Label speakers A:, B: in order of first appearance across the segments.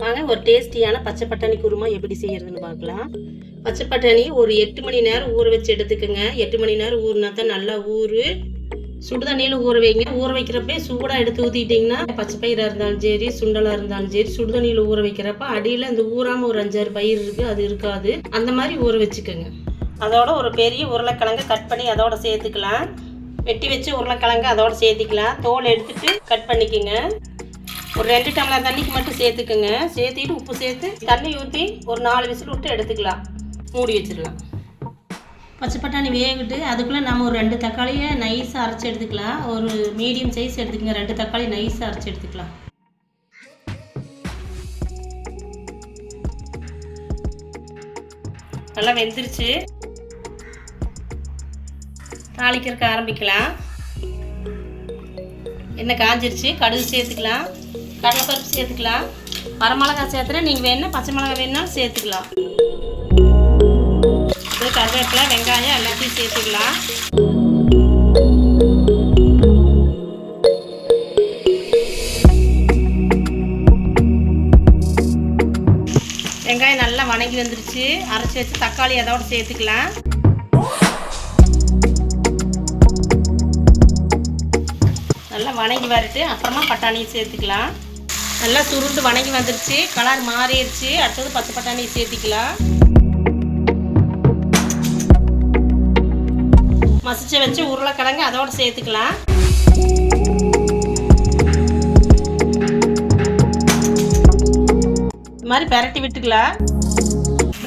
A: வாங்க ஒரு டேஸ்டியான பச்சை பட்டாணி குருமா எப்படி செய்யறதுன்னு பார்க்கலாம். பச்சை பட்டாணி ஒரு எட்டு மணி நேரம் ஊற வச்சு எடுத்துக்கோங்க. எட்டு மணி நேரம் ஊறினா தான் நல்லா ஊறு. சுடுதண்ணியில் ஊற வைங்க. ஊற வைக்கிறப்ப சூடாக எடுத்து ஊற்றிட்டிங்கன்னா பச்சை பயிராக இருந்தாலும் சரி சுண்டலாக இருந்தாலும் சரி சுடுதண்ணியில் ஊற வைக்கிறப்ப அடியில் அந்த ஊறாமல் ஒரு அஞ்சாறு பயிர் இருக்குது அது இருக்காது. அந்த மாதிரி ஊற வச்சுக்கோங்க. அதோட ஒரு பெரிய உருளைக்கிழங்கு கட் பண்ணி அதோட சேர்த்துக்கலாம். வெட்டி வச்சு உருளைக்கிழங்கு அதோட சேர்த்துக்கலாம். தோல் எடுத்துட்டு கட் பண்ணிக்கோங்க. ஒரு ரெண்டு டம்ளர் தண்ணிக்கு மட்டும் சேர்த்துக்குங்க. சேர்த்திட்டு உப்பு சேர்த்து தண்ணி ஊற்றி ஒரு நாலு விசில் விட்டு எடுத்துக்கலாம். மூடி வச்சிடலாம். பச்சை பட்டாணி வேகிட்டு. அதுக்குள்ளே நம்ம ஒரு ரெண்டு தக்காளியை நைஸாக அரைச்சி எடுத்துக்கலாம். ஒரு மீடியம் சைஸ் எடுத்துக்கங்க. ரெண்டு தக்காளி நைஸாக அரைச்சி எடுத்துக்கலாம். நல்லா வெந்துருச்சு. தாளிக்கிறதுக்கு ஆரம்பிக்கலாம். எண்ணெய் காஞ்சிருச்சு. கடுகு சேர்த்துக்கலாம். கடலைப்பருப்பு சேர்த்துக்கலாம். வரமிளகா சேர்த்துறேன். நீங்கள் வேணால் பச்சை மிளகா வேணாலும் சேர்த்துக்கலாம். இது கருவேப்பிலை வெங்காயம் எல்லாத்தையும் சேர்த்துக்கலாம். வெங்காயம் நல்லா வணங்கி வந்துருச்சு. அரைச்சி வச்சு தக்காளி அதோட சேர்த்துக்கலாம். நல்லா வணங்கி வரட்டு அப்புறமா பட்டாணியும் சேர்த்துக்கலாம். நல்லா சுருண்டு வணங்கி வந்துருச்சு. கலர் மாறிடுச்சு. அடுத்தது பச்சை பட்டாணியை சேர்த்திக்கலாம். மசிச்சு வச்சு உருளைக்கிழங்கு அதோட சேர்த்துக்கலாம். இது மாதிரி பெரட்டி விட்டுக்கலாம்.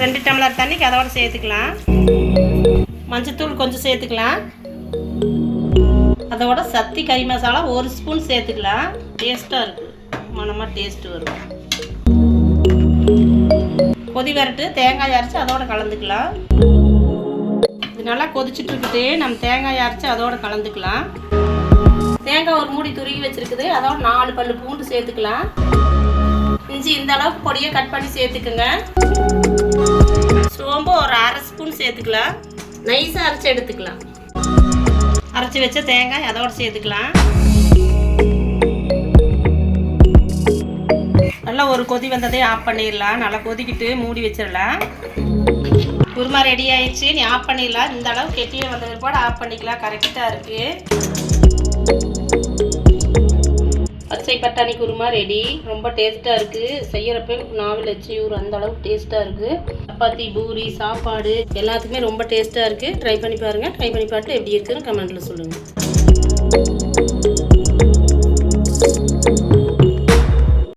A: ரெண்டு டம்ளர் தண்ணிக்கு அதோட சேர்த்துக்கலாம். மஞ்சத்தூள் கொஞ்சம் சேர்த்துக்கலாம். அதோட சத்தி கறி மசாலா ஒரு ஸ்பூன் சேர்த்துக்கலாம். டேஸ்ட்டாக இருக்குது மனமாக டேஸ்ட்டு வரும். கொதி வரட்டு தேங்காய் அரைச்சி அதோட கலந்துக்கலாம். இது நல்லா கொதிச்சுட்டு இருக்குது நம்ம தேங்காய் அரைச்சி அதோட கலந்துக்கலாம். தேங்காய் ஒரு மூடி துருகி வச்சிருக்குது அதோட நாலு பல்லு பூண்டு சேர்த்துக்கலாம். இஞ்சி இந்த அளவுக்கு பொடியை கட் பண்ணி சேர்த்துக்குங்க. சோம்பு ஒரு அரை ஸ்பூன் சேர்த்துக்கலாம். நைஸாக அரைச்சி எடுத்துக்கலாம். அரைச்சி வச்ச தேங்காய் அதோட சேர்த்துக்கலாம். நல்ல ஒரு கொதி வந்ததே ஆஃப் பண்ணிடலாம். நல்லா கொதிக்கிட்டு மூடி வச்சிடலாம். குருமா ரெடி ஆயிடுச்சு. நீ ஆஃப் பண்ணிடலாம். இந்த அளவு கெட்டியே வந்த பிற்பாடு ஆஃப் பண்ணிக்கலாம். கரெக்டாக இருக்குது பச்சை பட்டாணி குருமா ரெடி ரொம்ப டேஸ்ட்டாக இருக்குது செய்கிறப்ப நாவில் வச்சு ஊர் அந்த அளவுக்கு டேஸ்ட்டாக இருக்குது சப்பாத்தி பூரி சாப்பாடு எல்லாத்துக்குமே ரொம்ப டேஸ்ட்டாக இருக்குது ட்ரை பண்ணி பாருங்கள் ட்ரை பண்ணி பார்த்துட்டு எப்படி இருக்குன்னு கமெண்ட்டில் சொல்லுங்கள்